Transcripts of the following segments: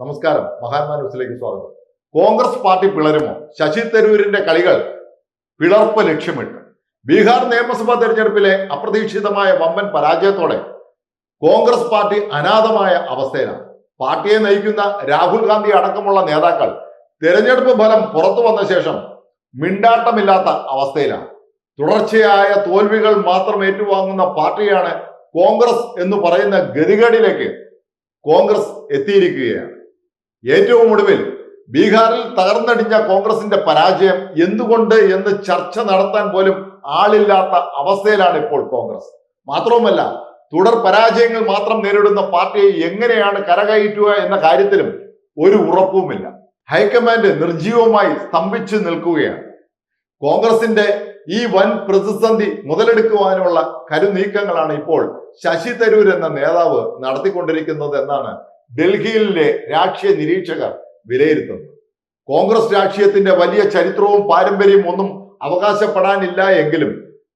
നമസ്കാരം. മഹാത്മാ ന്യൂസിലേക്ക് സ്വാഗതം. കോൺഗ്രസ് പാർട്ടി പിളരുമോ? ശശി തരൂരിന്റെ കളികൾ പിളർപ്പ് ലക്ഷ്യമിട്ട്. ബീഹാർ നിയമസഭാ തെരഞ്ഞെടുപ്പിലെ അപ്രതീക്ഷിതമായ വമ്പൻ പരാജയത്തോടെ കോൺഗ്രസ് പാർട്ടി അനാഥമായ അവസ്ഥയിലാണ്. പാർട്ടിയെ നയിക്കുന്ന രാഹുൽ ഗാന്ധി അടക്കമുള്ള നേതാക്കൾ തെരഞ്ഞെടുപ്പ് ഫലം പുറത്തു വന്ന ശേഷം മിണ്ടാട്ടമില്ലാത്ത അവസ്ഥയിലാണ്. തുടർച്ചയായ തോൽവികൾ മാത്രം ഏറ്റുവാങ്ങുന്ന പാർട്ടിയാണ് കോൺഗ്രസ് എന്ന് പറയുന്ന ഗതികേടിലേക്ക് കോൺഗ്രസ് എത്തിയിരിക്കുകയാണ്. ഏറ്റവും ഒടുവിൽ ബീഹാറിൽ തകർന്നടിഞ്ഞ കോൺഗ്രസിന്റെ പരാജയം എന്തുകൊണ്ട് എന്ന് ചർച്ച നടത്താൻ പോലും ആളില്ലാത്ത അവസ്ഥയിലാണ് ഇപ്പോൾ കോൺഗ്രസ്. മാത്രവുമല്ല തുടർ പരാജയങ്ങൾ മാത്രം നേരിടുന്ന പാർട്ടിയെ എങ്ങനെയാണ് കരകയറ്റുക എന്ന കാര്യത്തിലും ഒരു ഉറപ്പുമില്ല. ഹൈക്കമാൻഡ് നിർജീവമായി സ്തംഭിച്ചു നിൽക്കുകയാണ്. കോൺഗ്രസിന്റെ ഈ വൻ പ്രതിസന്ധി മുതലെടുക്കുവാനുള്ള കരുനീക്കങ്ങളാണ് ഇപ്പോൾ ശശി തരൂർ എന്ന നേതാവ് നടത്തിക്കൊണ്ടിരിക്കുന്നത് എന്നാണ് ഡൽഹിയിലെ രാഷ്ട്രീയ നിരീക്ഷകർ വിലയിരുത്തുന്നത് കോൺഗ്രസ് രാഷ്ട്രീയത്തിന്റെ വലിയ ചരിത്രവും പാരമ്പര്യവും ഒന്നും അവകാശപ്പെടാനില്ല എങ്കിലും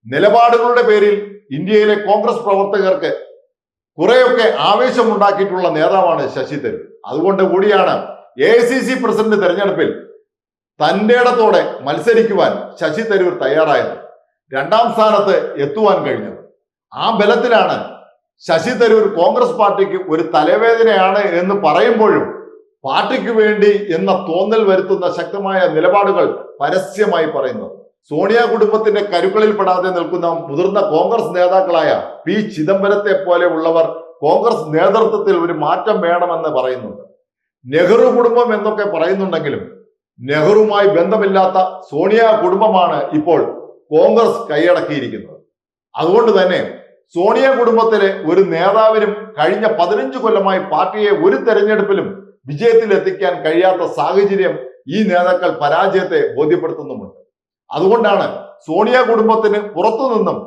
നിലപാടുകളുടെ പേരിൽ ഇന്ത്യയിലെ കോൺഗ്രസ് പ്രവർത്തകർക്ക് കുറെയൊക്കെ ആവേശമുണ്ടാക്കിയിട്ടുള്ള നേതാവാണ് ശശി തരൂർ. അതുകൊണ്ട് കൂടിയാണ് എ സി സി പ്രസിഡന്റ് തെരഞ്ഞെടുപ്പിൽ തന്റെ ഇടത്തോടെ മത്സരിക്കുവാൻ ശശി തരൂർ തയ്യാറായത്. രണ്ടാം സ്ഥാനത്ത് എത്തുവാൻ കഴിഞ്ഞത്. ആ ബലത്തിലാണ് ശശി തരൂർ കോൺഗ്രസ് പാർട്ടിക്ക് ഒരു തലവേദനയാണ് എന്ന് പറയുമ്പോഴും പാർട്ടിക്ക് വേണ്ടി എന്ന തോന്നൽ വരുത്തുന്ന ശക്തമായ നിലപാടുകൾ പരസ്യമായി പറയുന്നു. സോണിയ കുടുംബത്തിന്റെ കരുക്കളിൽ പെടാതെ നിൽക്കുന്ന മുതിർന്ന കോൺഗ്രസ് നേതാക്കളായ പി ചിദംബരത്തെ പോലെ ഉള്ളവർ കോൺഗ്രസ് നേതൃത്വത്തിൽ ഒരു മാറ്റം വേണമെന്ന് പറയുന്നുണ്ട്. നെഹ്റു കുടുംബം എന്നൊക്കെ പറയുന്നുണ്ടെങ്കിലും നെഹ്റുവുമായി ബന്ധമില്ലാത്ത സോണിയ കുടുംബമാണ് ഇപ്പോൾ കോൺഗ്രസ് കൈയടക്കിയിരിക്കുന്നത്. അതുകൊണ്ട് തന്നെ സോണിയ കുടുംബത്തിലെ ഒരു നേതാവിനും കഴിഞ്ഞ പതിനഞ്ച് കൊല്ലമായി പാർട്ടിയെ ഒരു തെരഞ്ഞെടുപ്പിലും വിജയത്തിൽ എത്തിക്കാൻ കഴിയാത്ത സാഹചര്യം ഈ നേതാക്കൾ പരാജയത്തെ ബോധ്യപ്പെടുത്തുന്നുമുണ്ട്. അതുകൊണ്ടാണ് സോണിയ കുടുംബത്തിന് പുറത്തുനിന്നും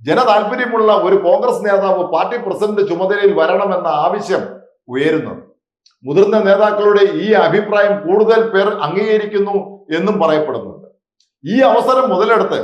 ജനതാൽപര്യമുള്ള ഒരു കോൺഗ്രസ് നേതാവ് പാർട്ടി പ്രസിഡന്റ് ചുമതലയിൽ വരണമെന്ന ആവശ്യം ഉയരുന്നത്. മുതിർന്ന നേതാക്കളുടെ ഈ അഭിപ്രായം കൂടുതൽ പേർ അംഗീകരിക്കുന്നു എന്നും പറയപ്പെടുന്നുണ്ട്. ഈ അവസരം മുതലെടുത്ത്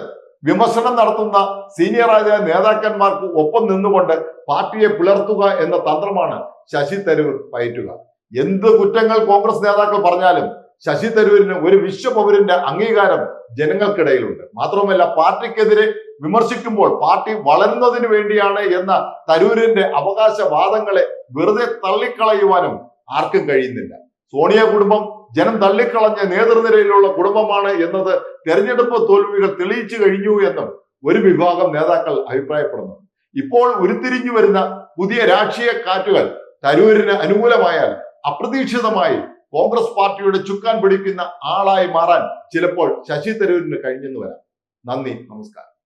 വിമർശനം നടത്തുന്ന സീനിയറായ നേതാക്കന്മാർക്ക് ഒപ്പം നിന്നുകൊണ്ട് പാർട്ടിയെ പുലർത്തുക എന്ന തന്ത്രമാണ് ശശി തരൂർ പയറ്റുക. എന്ത് കുറ്റങ്ങൾ കോൺഗ്രസ് നേതാക്കൾ പറഞ്ഞാലും ശശി തരൂരിന് ഒരു വിശ്വപൗരന്റെ അംഗീകാരം ജനങ്ങൾക്കിടയിലുണ്ട്. മാത്രമല്ല പാർട്ടിക്കെതിരെ വിമർശിക്കുമ്പോൾ പാർട്ടി വളരുന്നതിന് വേണ്ടിയാണ് എന്ന തരൂരിന്റെ അവകാശവാദങ്ങളെ വെറുതെ തള്ളിക്കളയുവാനും ആർക്കും കഴിയുന്നില്ല. സോണിയ കുടുംബം ജനം തള്ളിക്കളഞ്ഞ നേതൃനിരയിലുള്ള കുടുംബമാണ് എന്നത് തെരഞ്ഞെടുപ്പ് തോൽവികൾ തെളിയിച്ചു കഴിഞ്ഞു എന്നും ഒരു വിഭാഗം നേതാക്കൾ അഭിപ്രായപ്പെടുന്നു. ഇപ്പോൾ ഉരുത്തിരിഞ്ഞു വരുന്ന പുതിയ രാഷ്ട്രീയ കാറ്റുകൾ തരൂരിന് അനുകൂലമായാൽ അപ്രതീക്ഷിതമായി കോൺഗ്രസ് പാർട്ടിയുടെ ചുക്കാൻ പിടിക്കുന്ന ആളായി മാറാൻ ചിലപ്പോൾ ശശി തരൂരിന് കഴിഞ്ഞെന്ന് വരാം. നന്ദി നമസ്കാരം.